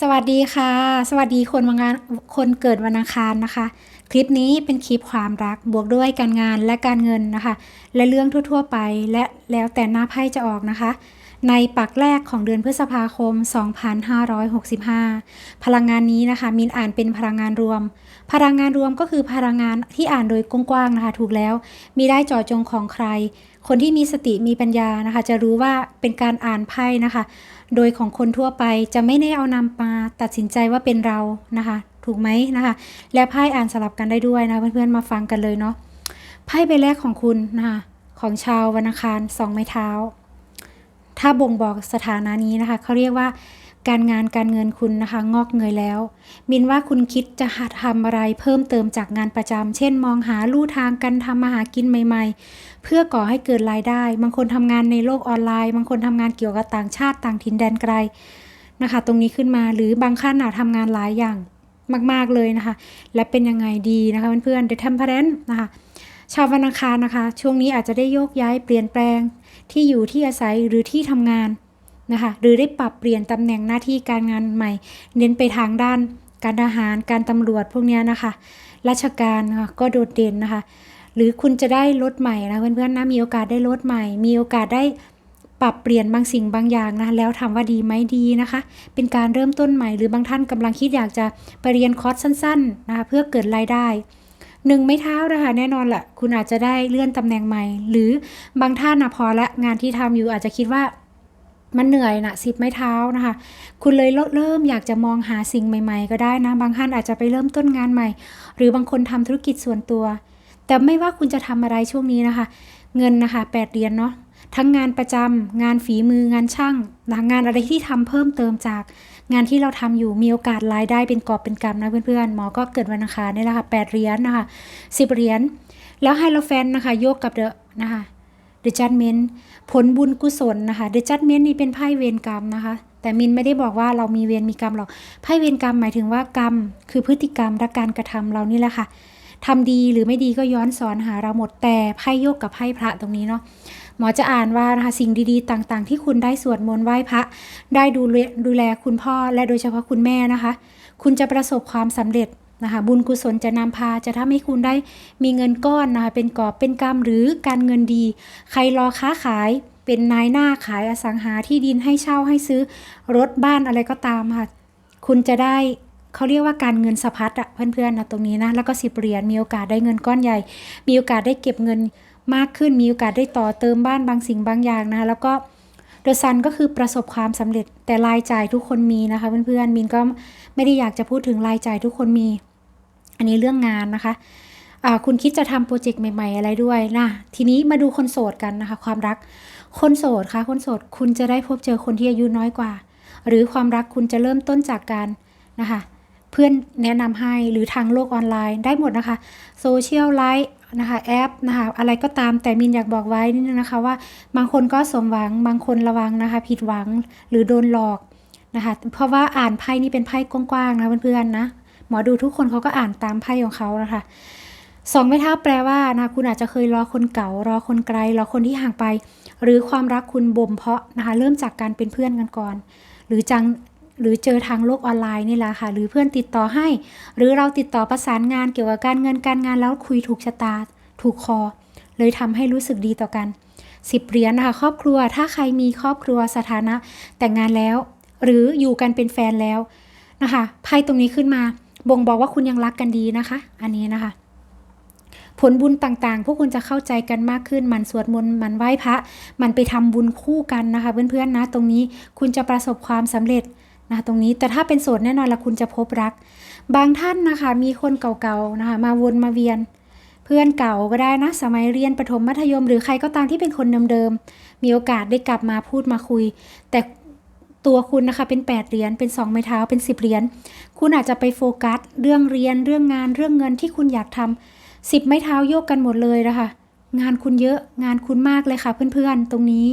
สวัสดีค่ะ สวัสดีคนวันงานคนเกิดวันอังคารนะคะ คลิปนี้เป็นคลิปความรักบวกด้วยการงานและการเงินนะคะ และเรื่องทั่ว ๆ ไปและแล้วแต่หน้าไพ่จะออกนะคะ ในปักแรกของเดือนพฤษภาคม 2565 พลังงานนี้นะคะมินอ่านเป็นพลังงานรวม พลังงานรวมก็คือพลังงานที่อ่านโดยกว้างๆนะคะ ถูกแล้วมีได้จาะจงของใคร คนที่มีสติมีปัญญานะคะ จะรู้ว่าเป็นการอ่านไพ่นะคะ โดยของคนทั่วไปจะไม่ได้เอานำมาตัดสินใจว่าเป็นเรานะคะ ถูกไหมนะคะ และไพ่อ่านสลับกันได้ด้วยนะเพื่อนๆมาฟังกันเลยเนาะไพ่ใบแรกของคุณนะคะของชาววันอังคารสองไม้เท้า ถ้าบ่งบอกสถานะนี้นะคะเขาเรียกว่า การงานการเงินคุณนะคะงอกเงยแล้ว มินว่าคุณคิดจะหาทำอะไรเพิ่มเติมจากงานประจำเช่น มองหาลู่ทางการทำมาหากินใหม่ ๆ เพื่อก่อให้เกิดรายได้ บางคนทำงานในโลกออนไลน์ บางคนทำงานเกี่ยวกับต่างชาติต่างถิ่นแดนไกลนะคะ ตรงนี้ขึ้นมาหรือบางขั้นอาจทำงานหลายอย่างมาก ๆ เลยนะคะ และเป็นยังไงดีนะคะเพื่อนๆเดทมเพรนนะคะ ชาววันอังคารนะคะ ช่วงนี้อาจจะได้โยกย้ายเปลี่ยนแปลงที่อยู่ที่อาศัยหรือที่ทำงาน นะคะหรือได้ปรับเปลี่ยนตำแหน่งหน้าที่การงานใหม่ เน้นไปทางด้านการทหารการตำรวจพวกนี้นะคะราชการะะก็โดดเด่นนะคะ หรือคุณจะได้รถใหม่นะเพื่อนๆนะมีโอกาสได้รถใหม่ มีโอกาสได้ปรับเปลี่ยนบางสิ่งบางอย่างนะแล้วถามว่าดีไหมดีนะคะ เป็นการเริ่มต้นใหม่หรือบางท่านกำลังคิดอยากจะไปเรียนคอร์สสั้นๆนะคะเพื่อเกิดรายได้หนึ่งไม่เท้านะคะแน่นอนแหละคุณอาจจะได้เลื่อนตำแหน่งใหม่ หรือบางท่านนะพอละงานที่ทำอยู่อาจจะคิดว่า มันเหนื่อยนะสิบไม้เท้านะคะ คุณเลยเริ่มอยากจะมองหาสิ่งใหม่ ๆ ก็ได้นะ บางท่านอาจจะไปเริ่มต้นงานใหม่ หรือบางคนทำธุรกิจส่วนตัว แต่ไม่ว่าคุณจะทำอะไรช่วงนี้นะคะ เงินนะคะแปดเหรียญเนาะทั้งงานประจำงานฝีมืองานช่างงานอะไรที่ทำเพิ่มเติมจากงานที่เราทำอยู่มีโอกาสรายได้เป็นกอบเป็นกำนะเพื่อนๆหมอก็เกิดวันอังคารนี่แหละค่ะแปดเหรียญนะคะสิบเหรียญแล้วไฮโลแฟนนะคะโยกกับเดอะนะคะ เดอะจัดเมนผลบุญกุศลนะคะเดอะจัดเมนนี่เป็นไพ่เวรกรรมนะคะ แต่มินไม่ได้บอกว่าเรามีเวรมีกรรมหรอกไพ่เวรกรรมหมายถึงว่ากรรม คือพฤติกรรมและการกระทำเรานี่แหละค่ะทำดีหรือไม่ดีก็ย้อนสอนหาเราหมดแต่ไพ่โยกกับไพ่พระตรงนี้เนาะหมอจะอ่านว่านะคะสิ่งดีๆ ต่างๆ ที่คุณได้สวดมนต์ไหว้พระ ได้ดูแลดูแลคุณพ่อและโดยเฉพาะคุณแม่นะคะ คุณจะประสบความสำเร็จ นะคะบุญกุศลจะนำพาจะทำให้คุณได้มีเงินก้อนนะคะเป็นกอบเป็นกำหรือการเงินดี ใครรอค้าขายเป็นนายหน้าขายอสังหาที่ดินให้เช่าให้ซื้อรถบ้านอะไรก็ตามค่ะคุณจะได้เขาเรียกว่าการเงินสะพัดอะเพื่อนๆนะตรงนี้นะแล้วก็สิบเหรียญมีโอกาสได้เงินก้อนใหญ่ มีโอกาสได้เก็บเงินมากขึ้น มีโอกาสได้ต่อเติมบ้านบางสิ่งบางอย่างนะคะแล้วก็เดอะซันก็คือประสบความสำเร็จแต่รายจ่ายทุกคนมีนะคะเพื่อนๆมินก็ไม่ได้อยากจะพูดถึงรายจ่ายทุกคนมี อันนี้เรื่องงานนะคะคุณคิดจะทำโปรเจกต์ใหม่ ๆ อะไรด้วยนะทีนี้มาดูคนโสดกันนะคะ ความรักคนโสดคะคนโสดคุณจะได้พบเจอคนที่อายุน้อยกว่า หรือความรักคุณจะเริ่มต้นจากการนะคะเพื่อนแนะนำให้หรือทางโลกออนไลน์ได้หมดนะคะโซเชียลไลฟ์นะคะแอปนะคะอะไรก็ตามแต่มินอยากบอกไว้นิดนึงนะคะว่าบางคนก็สมหวังบางคนระวังนะคะ ผิดหวังหรือโดนหลอกนะคะเพราะว่าอ่านไพ่นี่เป็นไพ่กว้างๆนะเพื่อนๆนะ หมอดูทุกคนเขาก็อ่านตามไพ่ของเขานะคะสองไม้เท้าแปลว่านะคุณอาจจะเคยรอคนเก่ารอคนไกลรอคนที่ห่างไป หรือความรักคุณบ่มเพาะนะคะเริ่มจากการเป็นเพื่อนกันก่อน หรือจังหรือเจอทางโลกออนไลน์นี่แหละค่ะ หรือเพื่อนติดต่อให้ หรือเราติดต่อประสานงานเกี่ยวกับการเงินการงานแล้วคุยถูกชะตา ถูกคอ เลยทำให้รู้สึกดีต่อกันสิบเหรียญนะคะ ครอบครัวถ้าใครมีครอบครัวสถานะแต่งงานแล้ว หรืออยู่กันเป็นแฟนแล้วนะคะไพ่ตรงนี้ขึ้นมา บ่งบอกว่าคุณยังรักกันดีนะคะ อันนี้นะคะ ผลบุญต่างๆ พวกคุณจะเข้าใจกันมากขึ้น มันสวดมนต์ มันไหว้พระ มันไปทำบุญคู่กันนะคะ เพื่อนๆนะ ตรงนี้คุณจะประสบความสำเร็จนะตรงนี้ แต่ถ้าเป็นโสดแน่นอนละคุณจะพบรัก บางท่านนะคะ มีคนเก่าๆนะคะ มาวนมาเวียนเพื่อนเก่าก็ได้นะ สมัยเรียนประถมมัธยม หรือใครก็ตามที่เป็นคนเดิมๆมีโอกาสได้กลับมาพูดมาคุย แต่ ตัวคุณนะคะเป็น 8 เหรียญเป็น 2 ไม้เท้าเป็น 10 เหรียญคุณอาจจะไปโฟกัส เรื่องเรียนเรื่องงานเรื่องเงินที่คุณอยากทำ10 ไม้เท้าโยกกันหมดเลยนะคะ งานคุณเยอะงานคุณมากเลยค่ะเพื่อนๆ ตรงนี้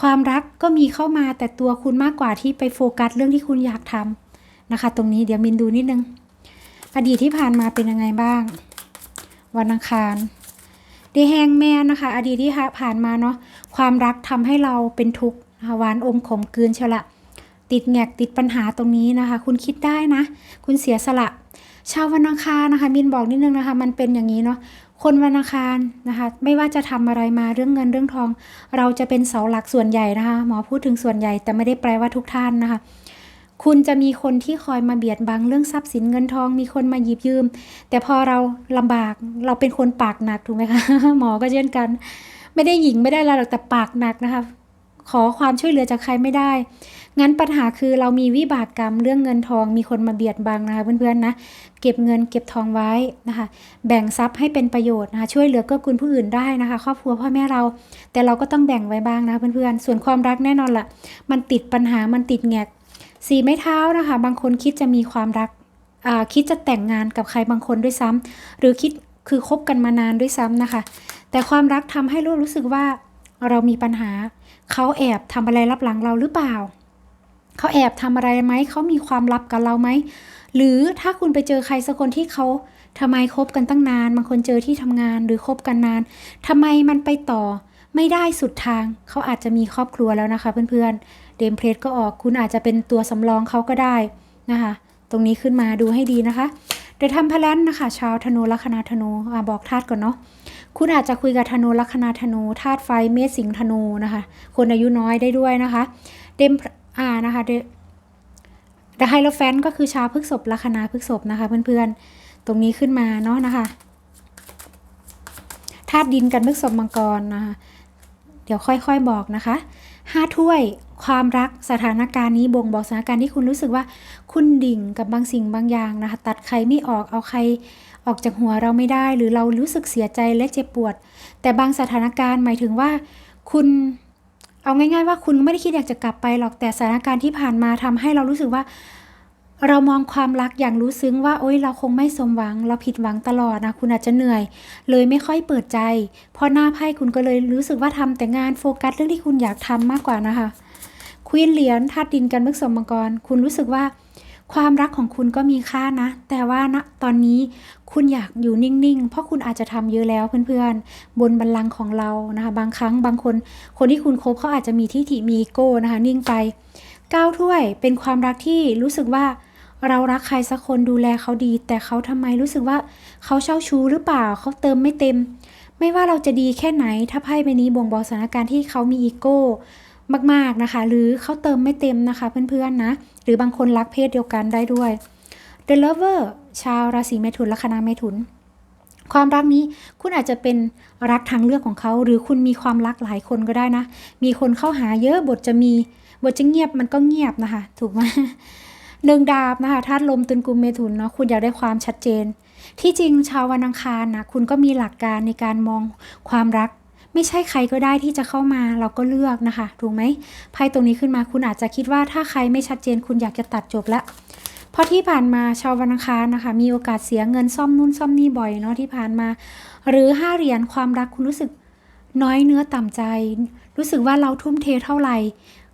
ความรักก็มีเข้ามาแต่ตัวคุณมากกว่าที่ไปโฟกัสเรื่องที่คุณอยากทำนะคะ ตรงนี้เดี๋ยวมินดูนิดนึง อดีตที่ผ่านมาเป็นยังไงบ้าง วันอังคารดีแฮงแม่นะคะ อดีตที่ผ่านมาเนาะความรักทำให้เราเป็นทุกข์นะคะหวานอมขมกืนเชียวละ ติดแงกติดปัญหาตรงนี้นะคะ คุณคิดได้นะ คุณเสียสละ ชาววันอังคารนะคะมินบอกนิดนึงนะคะ มันเป็นอย่างนี้เนาะคนวันอังคารนะคะ ไม่ว่าจะทำอะไรมาเรื่องเงินเรื่องทอง เราจะเป็นเสาหลักส่วนใหญ่นะคะหมอพูดถึงส่วนใหญ่แต่ไม่ได้แปลว่าทุกท่านนะคะ คุณจะมีคนที่คอยมาเบียดบังเรื่องทรัพย์สินเงินทอง มีคนมาหยิบยืม แต่พอเราลำบากเราเป็นคนปากหนักถูกไหมคะหมอก็เช่นกัน ไม่ได้หญิงไม่ได้อะไรหรอกแต่ปากหนักนะคะ ขอความช่วยเหลือจากใครไม่ได้ งั้นปัญหาคือเรามีวิบากกรรมเรื่องเงินทอง มีคนมาเบียดบังนะคะเพื่อนๆนะ เก็บเงินเก็บทองไว้นะคะ แบ่งทรัพย์ให้เป็นประโยชน์นะคะ ช่วยเหลือเกื้อกูลผู้อื่นได้นะคะ ครอบครัวพ่อแม่เรา แต่เราก็ต้องแบ่งไว้บ้างนะเพื่อนๆ ส่วนความรักแน่นอนละ่ะ มันติดปัญหา มันติดแงก สีไม้เท้านะคะ บางคนคิดจะมีความรักอ่าคิดจะแต่งงานกับใครบางคนด้วยซ้ำหรือคิดคือคบกันมานานด้วยซ้ำนะคะ แต่ความรักทำให้ลูกรู้สึกว่าเรามีปัญหา เขาแอบทำอะไรลับหลังเราหรือเปล่า เขาแอบทำอะไรไหม เขามีความลับกับเราไหม หรือถ้าคุณไปเจอใครสักคนที่เขาทำไมคบกันตั้งนาน บางคนเจอที่ทำงานหรือคบกันนานทำไมมันไปต่อไม่ได้สุดทาง เขาอาจจะมีครอบครัวแล้วนะคะ เพื่อนๆ เดมเพลทก็ออก คุณอาจจะเป็นตัวสำรองเขาก็ได้นะคะ ตรงนี้ขึ้นมาดูให้ดีนะคะ เดี๋ยวทำพลันนะคะ ชาวธนูลัคนาธนูอบอกธาตุก่อนเนาะ คุณอาจจะคุยกับธนูลัคนาธนูธาตุไฟเมษสิงธนูนะคะ คนอายุน้อยได้ด้วยนะคะ เดมอ่านะคะเดดไฮโลแฟนก็คือชาวพฤกษบลัคนาพฤกษบนะคะเพื่อนๆ ตรงนี้ขึ้นมาเนาะนะคะธาตุดินกันพฤกษบมังกรนะคะ เดี๋ยวค่อยๆบอกนะคะ ห้าถ้วยความรักสถานการณ์นี้บ่งบอกสถานการณ์ที่คุณรู้สึกว่า คุณดิ่งกับบางสิ่งบางอย่างนะคะตัดใครไม่ออกเอาใครออกจากหัวเราไม่ได้ หรือเรารู้สึกเสียใจและเจ็บปวด แต่บางสถานการณ์หมายถึงว่า คุณเอาง่าย ๆ ว่าคุณไม่ได้คิดอยากจะกลับไปหรอกแต่สถานการณ์ที่ผ่านมาทำให้เรารู้สึกว่า เรามองความรักอย่างรู้ซึ้งว่า โอ๊ยเราคงไม่สมหวัง เราผิดหวังตลอดนะคุณอาจจะเหนื่อย เลยไม่ค่อยเปิดใจพราะหน้าไพ่คุณก็เลยรู้สึกว่าทำแต่งานโฟกัสเรื่องที่คุณอยากทำมากกว่านะคะควีนเหรียญธาตุดินกันเมื่อสมมังกร คุณรู้สึกว่า ความรักของคุณก็มีค่านะ แต่ว่าณตอนนี้คุณอยากอยู่นิ่งๆ เพราะคุณอาจจะทำเยอะแล้วเพื่อนๆ บนบัลลังก์ของเรานะคะ บางครั้งบางคน คนที่คุณคบเขาอาจจะมีที่ถิมีโก้นะคะ นิ่งไป ก้าถ้วยเป็นความรักที่รู้สึกว่าเรารักใครสักคนดูแลเขาดี แต่เขาทำไมรู้สึกว่าเขาเช่าชู้หรือเปล่าเขาเติมไม่เต็ม ไม่ว่าเราจะดีแค่ไหน ถ้าไพ่ใบนี้บ่งบอกสถานการณ์ที่เขามีอีโก้มากๆนะคะ หรือเขาเติมไม่เต็มนะคะเพื่อนๆนะ หรือบางคนรักเพศเดียวกันได้ด้วย The Lover ชาวราศีเมถุนลัคนาเมถุน ความรักนี้คุณอาจจะเป็นรักทางเลือกของเขา หรือคุณมีความรักหลายคนก็ได้นะ มีคนเข้าหาเยอะบทจะมี บทจะเงียบมันก็เงียบนะคะ ถูกไหมหนึ่งดาบนะคะธาตุลมตุนกุมเมถุนเนาะคุณอยากได้ความชัดเจน ที่จริงชาววันอังคารนะคุณก็มีหลักการในการมองความรัก ไม่ใช่ใครก็ได้ที่จะเข้ามาเราก็เลือกนะคะ ถูกไหมไพ่ตรงนี้ขึ้นมาคุณอาจจะคิดว่าถ้าใครไม่ชัดเจน คุณอยากจะตัดจบละเพราะที่ผ่านมาชาววันอังคารนะคะ มีโอกาสเสียเงินซ่อมนู่นซ่อมนี่บ่อยเนาะที่ผ่านมา หรือห้าเหรียญความรักคุณรู้สึกน้อยเนื้อต่ำใจ รู้สึกว่าเราทุ่มเทเท่าไหร่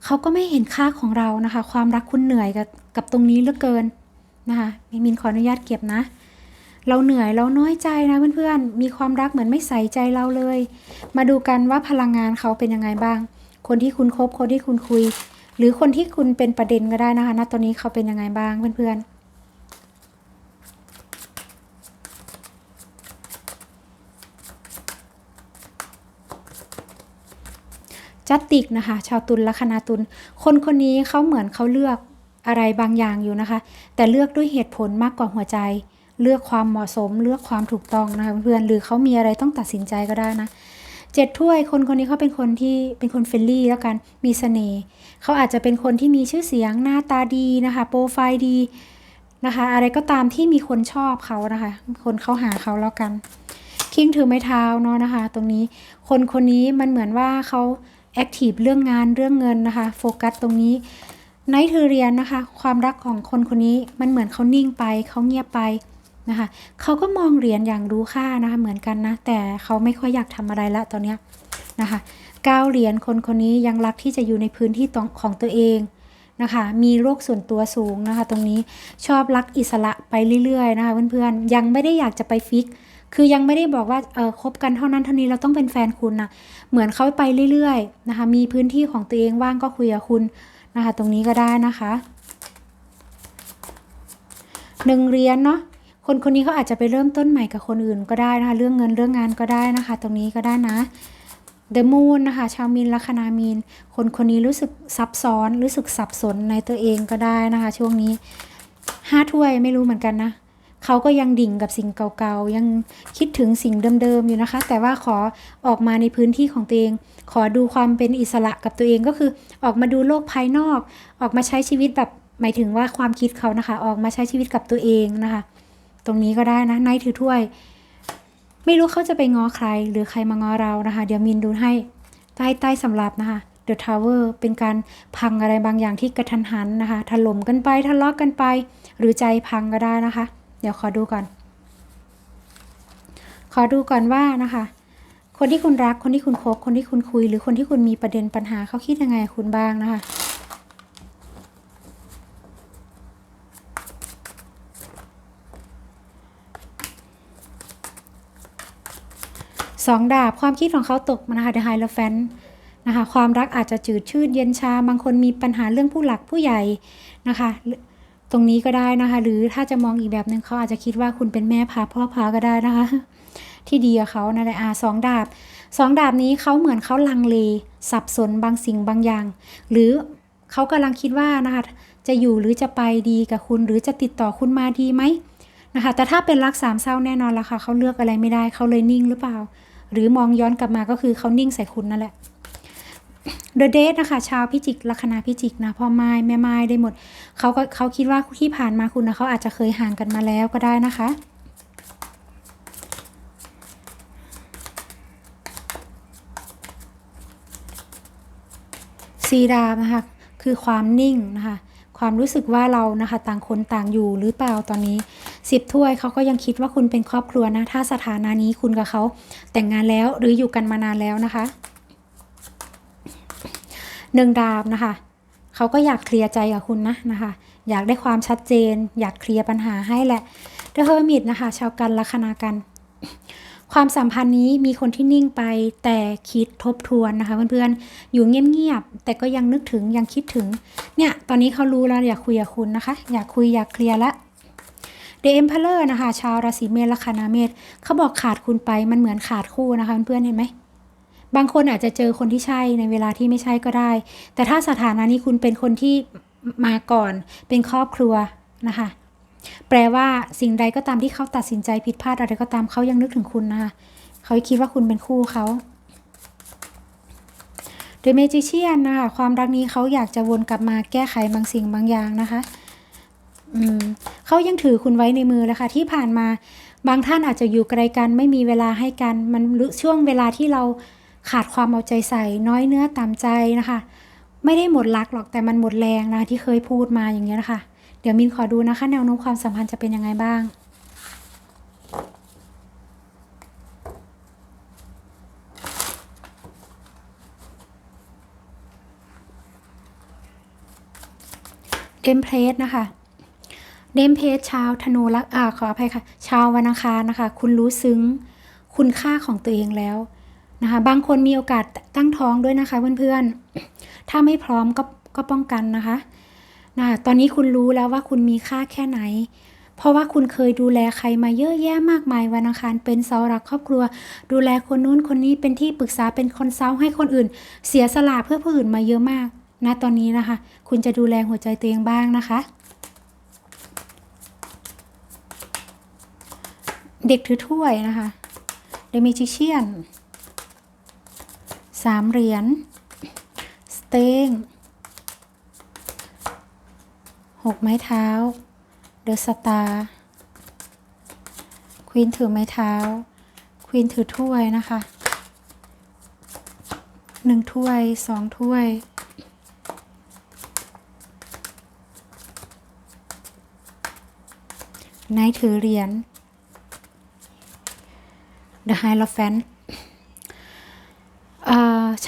เขาก็ไม่เห็นค่าของเรานะคะ ความรักคุณเหนื่อยกับกับตรงนี้เหลือเกินนะคะมินขออนุญาตเก็บนะ เราเหนื่อยเราน้อยใจนะเพื่อนๆ มีความรักเหมือนไม่ใส่ใจเราเลย มาดูกันว่าพลังงานเขาเป็นยังไงบ้าง คนที่คุณคบคนที่คุณคุย หรือคนที่คุณเป็นประเด็นก็ได้นะคะณตอนนี้เขาเป็นยังไงบ้างเพื่อนๆ จัตติกนะคะ ชาวตุลลัคนาตุล คนคนนี้เขาเหมือนเขาเลือกอะไรบางอย่างอยู่นะคะ แต่เลือกด้วยเหตุผลมากกว่าหัวใจ เลือกความเหมาะสม เลือกความถูกต้องนะคะเพื่อนหรือเขามีอะไรต้องตัดสินใจก็ได้นะเจ็ดถ้วยคนคนนี้เขาเป็นคนที่เป็นคนเฟรนลี่แล้วกันมีเสน่ห์เขาอาจจะเป็นคนที่มีชื่อเสียงหน้าตาดีนะคะโปรไฟล์ดีนะคะอะไรก็ตามที่มีคนชอบเขานะคะ คนเขาหาเขาแล้วกัน คิงถือไม้เท้าเนาะนะคะ ตรงนี้คนคนนี้มันเหมือนว่าเขา แอคทีฟเรื่องงานเรื่องเงินนะคะ โฟกัสตรงนี้ไนท์เธอเรียนนะคะ ความรักของคนคนนี้มันเหมือนเขานิ่งไปเขาเงียบไปนะคะเขาก็มองเหรียญอย่างรู้ค่านะคะเหมือนกันนะ แต่เขาไม่ค่อยอยากทำอะไรละตอนเนี้ยนะคะก้าเหรียญคนคนนี้ยังรักที่จะอยู่ในพื้นที่ตของตัวเองนะคะมีโรคส่วนตัวสูงนะคะ ตรงนี้ชอบรักอิสระไปเรื่อยๆนะคะเพื่อนๆยังไม่ได้อยากจะไปฟิก คือยังไม่ได้บอกว่าเออคบกันเท่านั้นเท่านี้เราต้องเป็นแฟนคุณนะเหมือนเขาไปเรื่อยๆนะคะ มีพื้นที่ของตัวเองว่างก็คุยกับคุณนะคะ ตรงนี้ก็ได้นะคะหนึ่งเหรียญเนาะคนคนนี้เขาอาจจะไปเริ่มต้นใหม่กับคนอื่นก็ได้นะคะ เรื่องเงินเรื่องงานก็ได้นะคะ ตรงนี้ก็ได้นะ The Moon นะคะชาวมีนลัคนามีน คนคนนี้รู้สึกซับซ้อน รู้สึกสับสนในตัวเองก็ได้นะคะ ช่วงนี้ห้าถ้วยไม่รู้เหมือนกันนะ เขาก็ยังดิ่งกับสิ่งเก่าๆ ยังคิดถึงสิ่งเดิมๆอยู่นะคะ แต่ว่าขอออกมาในพื้นที่ของตัวเอง ขอดูความเป็นอิสระกับตัวเองก็คือออกมาดูโลกภายนอก ออกมาใช้ชีวิตแบบหมายถึงว่าความคิดเขานะคะ ออกมาใช้ชีวิตกับตัวเองนะคะ ตรงนี้ก็ได้นะนท์ถือถ้วย ไม่รู้เขาจะไปง้อใคร หรือใครมาง้อเรานะคะ เดี๋ยวมินดูให้ใต้ใต้สำรับนะคะ The Tower เป็นการพังอะไรบางอย่างที่กระทันหันนะคะ ถล่มกันไปทะเลาะกกันไป หรือใจพังก็ได้นะคะ เดี๋ยวขอดูก่อน ขอดูก่อนว่านะคะ คนที่คุณรัก คนที่คุณคบ คนที่คุณคุย หรือคนที่คุณมีประเด็นปัญหาเขาคิดยังไงคุณบ้างนะคะสองดาบความคิดของเขาตกมานะคะ The Hierophant นะคะความรักอาจจะจืดชืดเย็นชา บางคนมีปัญหาเรื่องผู้หลักผู้ใหญ่นะคะ ตรงนี้ก็ได้นะคะ หรือถ้าจะมองอีกแบบหนึ่งเขาอาจจะคิดว่าคุณเป็นแม่พาพ่อพาก็ได้นะคะ ที่ดีกับเขานั่นแหละอ่าสองดาบสองดาบนี้เขาเหมือนเขาลังเล สับสนบางสิ่งบางอย่าง หรือเขากำลังคิดว่านะคะจะอยู่หรือจะไปดีกับคุณ หรือจะติดต่อคุณมาดีไหมนะคะ แต่ถ้าเป็นรักสามเศร้าแน่นอนละค่ะเขาเลือกอะไรไม่ได้เขาเลยนิ่งหรือเปล่า หรือมองย้อนกลับมาก็คือเขานิ่งใส่คุณนั่นแหละ The Date นะคะชาวพิจิกลัคนาพิจิกนะพ่อไม้แม่ไม้ได้หมดเขาก็เขาคิดว่าที่ผ่านมาคุณนะเขาอาจจะเคยห่างกันมาแล้วก็ได้นะคะสีดาบนะคะคือความนิ่งนะคะความรู้สึกว่าเรานะคะต่างคนต่างอยู่หรือเปล่าตอนนี้สิบถ้วยเขาก็ยังคิดว่าคุณเป็นครอบครัวนะถ้าสถานะนี้คุณกับเขาแต่งงานแล้วหรืออยู่กันมานานแล้วนะคะ หนึ่งดาบนะคะเขาก็อยากเคลียร์ใจกับคุณนะนะคะ อยากได้ความชัดเจน อยากเคลียร์ปัญหาให้แหละเดอะเฮอร์มิตนะคะ ชาวกันลัคนากัน ความสัมพันธ์นี้มีคนที่นิ่งไปแต่คิดทบทวนนะคะ เพื่อนๆ อยู่เงียบๆแต่ก็ยังนึกถึงยังคิดถึง เนี่ย ตอนนี้เขารู้แล้วอยากคุยกับคุณนะคะ อยากคุยอยากเคลียร์ละเดอเอ็มเลอร์นะคะ ชาวราศีเมษลัคนาเมษเขาบอกขาดคุณไปมันเหมือนขาดคู่นะคะเพื่อนๆเห็นไหม บางคนอาจจะเจอคนที่ใช่ในเวลาที่ไม่ใช่ก็ได้ แต่ถ้าสถานะนี้คุณเป็นคนที่มาก่อนเป็นครอบครัวนะคะ แปลว่าสิ่งใดก็ตามที่เขาตัดสินใจผิดพลาดอะไรก็ตามเขายังนึกถึงคุณนะคะเขาคิดว่าคุณเป็นคู่เขา The Magician นะคะความรักนี้เขาอยากจะวนกลับมาแก้ไขบางสิ่งบางอย่างนะคะเขายังถือคุณไว้ในมือแล้วค่ะที่ผ่านมาบางท่านอาจจะอยู่ไกลกันไม่มีเวลาให้กัน มันช่วงเวลาที่เรา ขาดความเอาใจใส่ น้อยเนื้อต่ำใจนะคะ ไม่ได้หมดรักหรอกแต่มันหมดแรงนะที่เคยพูดมาอย่างเงี้ยนะคะ เดี๋ยวมินขอดูนะคะ แนวโน้มความสัมพันธ์จะเป็นยังไงบ้างเดมเพลสนะคะเดมเพลสชาวธนูรักอ่าขออภัยค่ะ ชาววันอังคารนะคะ คุณรู้ซึ้ง คุณค่าของตัวเองแล้ว นะคะ บางคนมีโอกาสตั้งท้องด้วยนะคะเพื่อนๆ ถ้าไม่พร้อมก็ก็ป้องกันนะคะนะตอนนี้คุณรู้แล้วว่าคุณมีค่าแค่ไหน เพราะว่าคุณเคยดูแลใครมาเยอะแยะมากมายวันอังคารเป็นเสาหลักครอบครัว ดูแลคนนู้นคนนี้เป็นที่ปรึกษาเป็นคนเซาให้คนอื่น เสียสละเพื่อผู้อื่นมาเยอะมากนะตอนนี้นะคะ คุณจะดูแลหัวใจตัวเองบ้างนะคะ เด็กถือถ้วยนะคะ The Magician สามเหรียญสเตงหกไม้เท้า เดอะสตาร์ควีนถือไม้เท้า ควีนถือถ้วยนะคะหนึ่งถ้วยสองถ้วยนท์ถือเหรียญ The Hierophant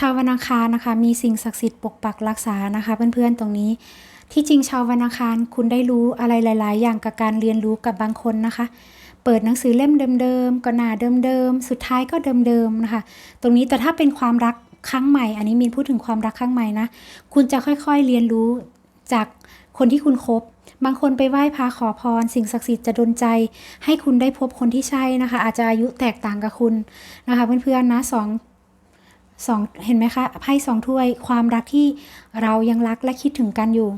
าววันอังคารนะคะ มีสิ่งศักดิ์สิทธิ์ปกปักรักษานะคะ เพื่อนๆตรงนี้ ที่จริงชาววันอังคารคุณได้รู้อะไรหลาย ๆ อย่างกับการเรียนรู้กับบางคนนะคะ เปิดหนังสือเล่มเดิมๆก็หนาเดิมๆสุดท้ายก็เดิมๆนะคะ ตรงนี้แต่ถ้าเป็นความรักครั้งใหม่ อันนี้มินพูดถึงความรักครั้งใหม่นะคุณจะค่อยๆเรียนรู้จากคนที่คุณคบ บางคนไปไหว้พระขอพร สิ่งศักดิ์สิทธิ์จะดลใจ ให้คุณได้พบคนที่ใช่นะคะ อาจจะอายุแตกต่างกับคุณนะคะ เพื่อนๆนะสอง สองเห็นไหมคะไพ่สองถ้วย ความรักที่เรายังรักและคิดถึงกันอยู่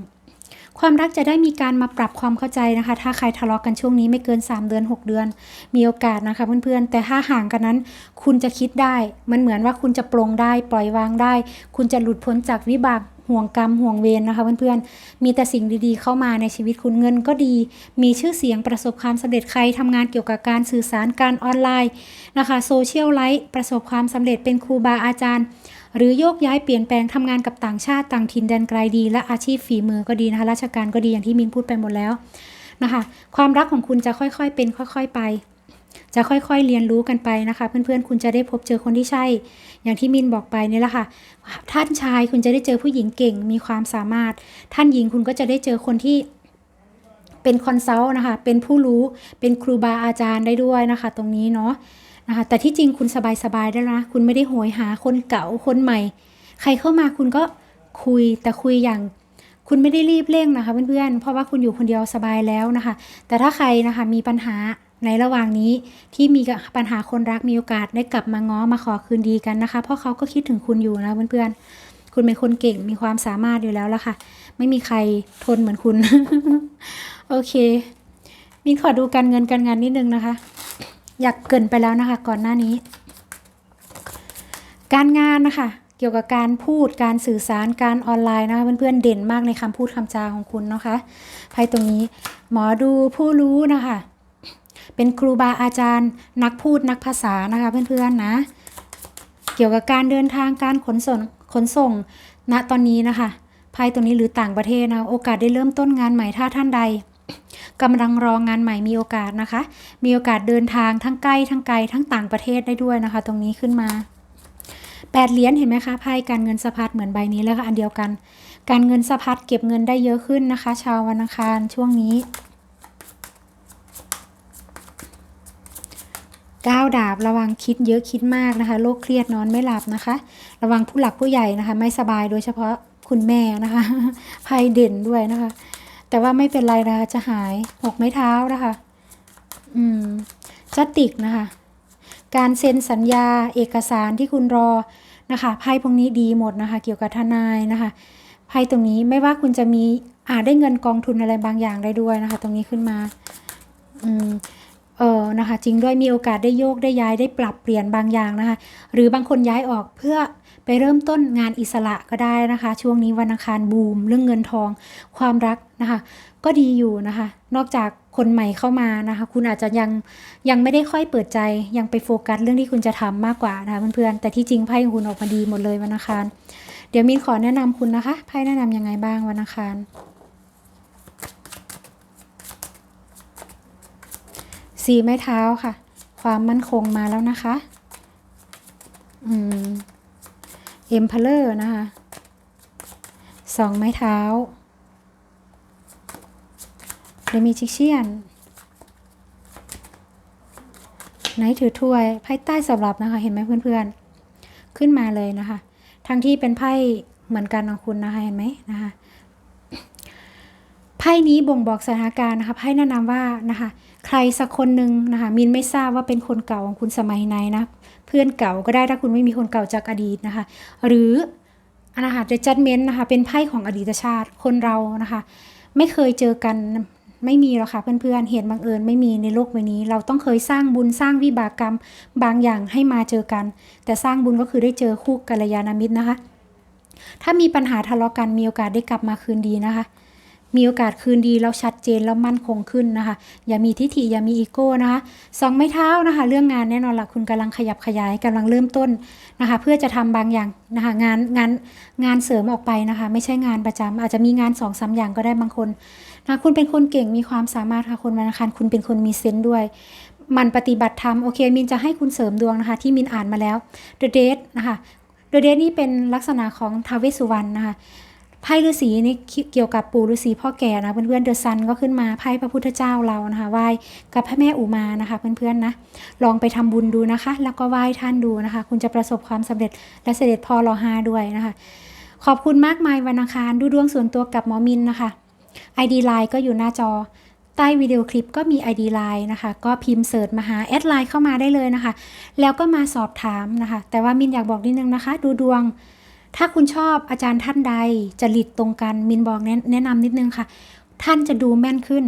ความรักจะได้มีการมาปรับความเข้าใจนะคะ ถ้าใครทะเลาะกันช่วงนี้ไม่เกิน 3 เดือน 6 เดือน มีโอกาสนะคะเพื่อนๆ แต่ถ้าห่างกันนั้น คุณจะคิดได้ มันเหมือนว่าคุณจะปลงได้ ปล่อยวางได้ คุณจะหลุดพ้นจากวิบาก ห่วงกรรมห่วงเวรนะคะเพื่อนๆ มีแต่สิ่งดีๆเข้ามาในชีวิตคุณเงินก็ดี มีชื่อเสียงประสบความสำเร็จใครทำงานเกี่ยวกับการสื่อสารการออนไลน์นะคะโซเชียลไลฟ์ประสบความสำเร็จเป็นครูบาอาจารย์ หรือโยกย้ายเปลี่ยนแปลงทำงานกับต่างชาติต่างถิ่นแดนไกลดี และอาชีพฝีมือก็ดีนะคะราชการก็ดีอย่างที่มินพูดไปหมดแล้วนะคะความรักของคุณจะค่อยๆเป็นค่อย ๆ ไป จะค่อยๆเรียนรู้กันไปนะคะ เพื่อนๆ คุณจะได้พบเจอคนที่ใช่ อย่างที่มินบอกไปนี่แหละค่ะ ท่านชายคุณจะได้เจอผู้หญิงเก่งมีความสามารถ ท่านหญิงคุณก็จะได้เจอคนที่เป็นคอนซัลท์นะคะ เป็นผู้รู้ เป็นครูบาอาจารย์ได้ด้วยนะคะ ตรงนี้เนาะนะคะ แต่ที่จริงคุณสบายๆได้แล้วนะ คุณไม่ได้โหยหาคนเก่าคนใหม่ ใครเข้ามาคุณก็คุยแต่คุยอย่างคุณไม่ได้รีบเร่งนะคะเพื่อนๆ เพราะว่าคุณอยู่คนเดียวสบายแล้วนะคะ แต่ถ้าใครนะคะมีปัญหา ในระหว่างนี้ที่มีปัญหาคนรักมีโอกาสได้กลับมาง้อมาขอคืนดีกันนะคะ เพราะเขาก็คิดถึงคุณอยู่นะเพื่อนๆ คุณเป็นคนเก่งมีความสามารถอยู่แล้วละค่ะ ไม่มีใครทนเหมือนคุณ โอเคมินขอดูการเงินการงานนิดนึงนะคะ อยากเกินไปแล้วนะคะ ก่อนหน้านี้ การงานนะคะเกี่ยวกับการพูดการสื่อสารการออนไลน์นะคะเพื่อนๆเด่นมากในคำพูดคำจาของคุณนะคะไพ่ตรงนี้ หมอดูผู้รู้นะคะ เป็นครูบาอาจารย์ นักพูดนักภาษานะคะเพื่อนๆนะ เกี่ยวกับการเดินทางการขนส่งขนส่งณตอนนี้นะคะไพ่ตรงนี้หรือต่างประเทศนะโอกาสได้เริ่มต้นงานใหม่ถ้าท่านใดกำลังรองานใหม่มีโอกาสนะคะ มีโอกาสเดินทางทั้งใกล้ทั้งไกลทั้งต่างประเทศได้ด้วยนะคะ ตรงนี้ขึ้นมาแปดเหรียญเห็นไหมคะไพ่การเงินสะพัดเหมือนใบนี้แล้วค่ะอันเดียวกัน การเงินสะพัดเก็บเงินได้เยอะขึ้นนะคะ ชาววันอังคารช่วงนี้ ก้าวดาบระวังคิดเยอะคิดมากนะคะโรคเครียดนอนไม่หลับนะคะ ระวังผู้หลักผู้ใหญ่นะคะ ไม่สบายโดยเฉพาะคุณแม่นะคะไพ่เด่นด้วยนะคะ แต่ว่าไม่เป็นไรนะคะจะหายหกไม้เท้านะคะ อืมจะติกนะคะ การเซ็นสัญญาเอกสารที่คุณรอนะคะไพ่พวกนี้ดีหมดนะคะ เกี่ยวกับทนายนะคะไพ่ตรงนี้ไม่ว่าคุณจะมีอาจได้เงินกองทุนอะไรบางอย่างได้ด้วยนะคะ ตรงนี้ขึ้นมา อืม เออนะคะจริงด้วยมีโอกาสได้โยกได้ย้ายได้ปรับเปลี่ยนบางอย่างนะคะ หรือบางคนย้ายออกเพื่อไปเริ่มต้นงานอิสระก็ได้นะคะ ช่วงนี้วันอังคารบูม เรื่องเงินทอง ความรักนะคะ ก็ดีอยู่นะคะ นอกจากคนใหม่เข้ามานะคะ คุณอาจจะยังยังไม่ได้ค่อยเปิดใจยังไปโฟกัสเรื่องที่คุณจะทำมากกว่านะคะเพื่อนๆแต่ที่จริงไพ่ของคุณออกมาดีหมดเลยวันอังคาร เดี๋ยวมินขอแนะนำคุณนะคะไพ่แนะนำยังไงบ้างวันอังคาร สี่ไม้เท้าค่ะ ความมั่นคงมาแล้วนะคะอืมเอ็มพลเลอร์นะคะสองไม้เท้าเดมิจิเชียนไนท์ถือถ้วยไพ่ใต้สำหรับนะคะ เห็นไหมเพื่อนๆ ขึ้นมาเลยนะคะ ทั้งที่เป็นไพ่เหมือนกันของคุณนะคะ เห็นไหมนะคะไพ่นี้บ่งบอกสถานการณ์นะคะไพ่แนะนำว่านะคะ รสักคนหนึ่งนะคะมินไม่ทราบว่าเป็นคนเก่าของคุณสมัยไหนนะเพื่อนเก่าก็ได้ถ้าคุณไม่มีคนเก่าจากอดีตนะคะ หรืออนาหารจะจัดเมนต์นะคะเป็นไพ่ของอดีตชาติคนเรานะคะ ไม่เคยเจอกันไม่มีหรอกค่ะเพื่อนๆเหตุบังเอิญไม่มีในโลกใบนี้ เราต้องเคยสร้างบุญสร้างวิบากกรรมบางอย่างให้มาเจอกัน แต่สร้างบุญก็คือได้เจอคู่กัลยาณมิตรนะคะ ถ้ามีปัญหาทะเลาะกันมีโอกาสได้กลับมาคืนดีนะคะ มีโอกาสคืนดีแล้วชัดเจนแล้วมั่นคงขึ้นนะคะ อย่ามีทิฐิอย่ามีอีโก้นะคะสองไม้เท้านะคะ เรื่องงานแน่นอนละคุณกำลังขยับขยายกำลังเริ่มต้นนะคะ เพื่อจะทำบางอย่างนะคะงานงานงานเสริมออกไปนะคะ ไม่ใช่งานประจำอาจจะมีงานสองสาอย่างก็ได้บางคนนะคุณเป็นคนเก่งมีความสามารถค่ะคนวันอังคารคุณเป็นคนมีเซนต์ด้วยมันปฏิบัติธรรมโอเคมินจะให้คุณเสริมดวงนะคะ ที่มินอ่านมาแล้ว The Date นะคะ The Date นี่เป็นลักษณะของทาวเวสุวรรณนะคะ ไพ่ฤาษีนี่เกี่ยวกับปู่ฤาษีพ่อแก่นะเพื่อนๆเดอะซันก็ขึ้นมาไพ่พระพุทธเจ้าเรานะคะไหว้กับพระแม่อุมานะคะ เพื่อนๆนะลองไปทำบุญดูนะคะ แล้วก็ไหว้ท่านดูนะคะ คุณจะประสบความสำเร็จและเสด็จพ่อรอฮาด้วยนะคะ ขอบคุณมากมายวันอังคารดูดวงส่วนตัวกับหมอมินนะคะ ID Line ก็อยู่หน้าจอใต้วิดีโอคลิปก็มี ID Line นะคะ ก็พิมพ์เสิร์ชมาหาแอดไลน์เข้ามาได้เลยนะคะ แล้วก็มาสอบถามนะคะ แต่ว่ามินอยากบอกนิดนึงนะคะ ดูดวง ถ้าคุณชอบอาจารย์ท่านใดจริตตรงกันมินบอกแนะนำนิดนึงค่ะ ท่านจะดูแม่นขึ้น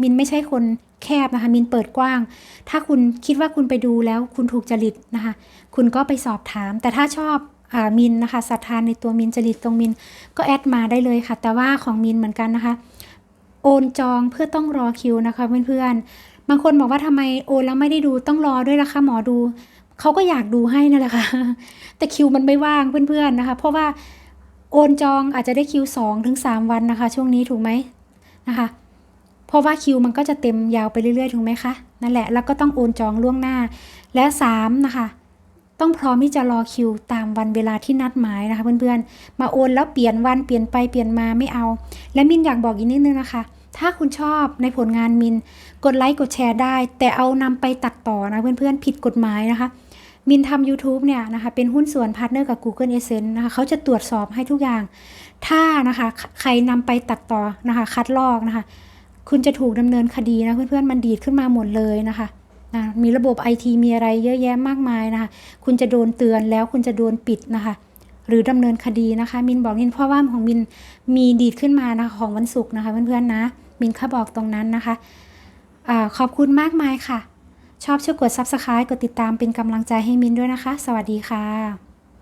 มินไม่ใช่คนแคบนะคะ มินเปิดกว้าง ถ้าคุณคิดว่าคุณไปดูแล้วคุณถูกจริตนะคะ คุณก็ไปสอบถาม แต่ถ้าชอบอมินนะคะศรัทธานในตัวมินจริตตรงมินก็แอดมาได้เลยค่ะ แต่ว่าของมินเหมือนกันนะคะ โอนจองเพื่อต้องรอคิวนะคะเพื่อนๆบางคนบอกว่าทำไมโอนแล้วไม่ได้ดูต้องรอด้วยล่ะคะหมอดู เขาก็อยากดูให้นั่นแหละค่ะ แต่คิวมันไม่ว่างเพื่อนๆนะคะ เพราะว่าโอนจองอาจจะได้คิวสองถึงสามวันนะคะ ช่วงนี้ถูกไหมนะคะ เพราะว่าคิวมันก็จะเต็มยาวไปเรื่อยๆถูกไหมคะ นั่นแหละ แล้วก็ต้องโอนจองล่วงหน้า และสามนะคะ ต้องพร้อมที่จะรอคิวตามวันเวลาที่นัดหมายนะคะ เพื่อนๆ มาโอนแล้วเปลี่ยนวันเปลี่ยนไปเปลี่ยนมาไม่เอา และมินอยากบอกอีกนิดนึงนะคะถ้าคุณชอบในผลงานมิน กดไลค์กดแชร์ได้ แต่เอานำไปตัดต่อนะเพื่อนๆ ผิดกฎหมายนะคะ มินทำ YouTube เนี่ยนะคะเป็นหุ้นส่วนพาร์ทเนอร์กับ Google Essence นะคะเขาจะตรวจสอบให้ทุกอย่าง ถ้านะคะใครนำไปตัดต่อนะคะคัดลอกนะคะ คุณจะถูกดำเนินคดีนะเพื่อนๆมันดีดขึ้นมาหมดเลยนะคะนะมีระบบไอทีมีอะไรเยอะแยะมากมายนะคะ คุณจะโดนเตือนแล้วคุณจะโดนปิดนะคะ หรือดำเนินคดีนะคะ มินบอกนินเพราะว่าของมินมีดีดขึ้นมานะคะของวันศุกร์นะคะเพื่อนๆนะมินค่าบอกตรงนั้นนะคะอาขอบคุณมากมายค่ะ ชอบช่วยกด Subscribe กดติดตามเป็นกำลังใจให้มินด้วยนะคะ สวัสดีค่ะ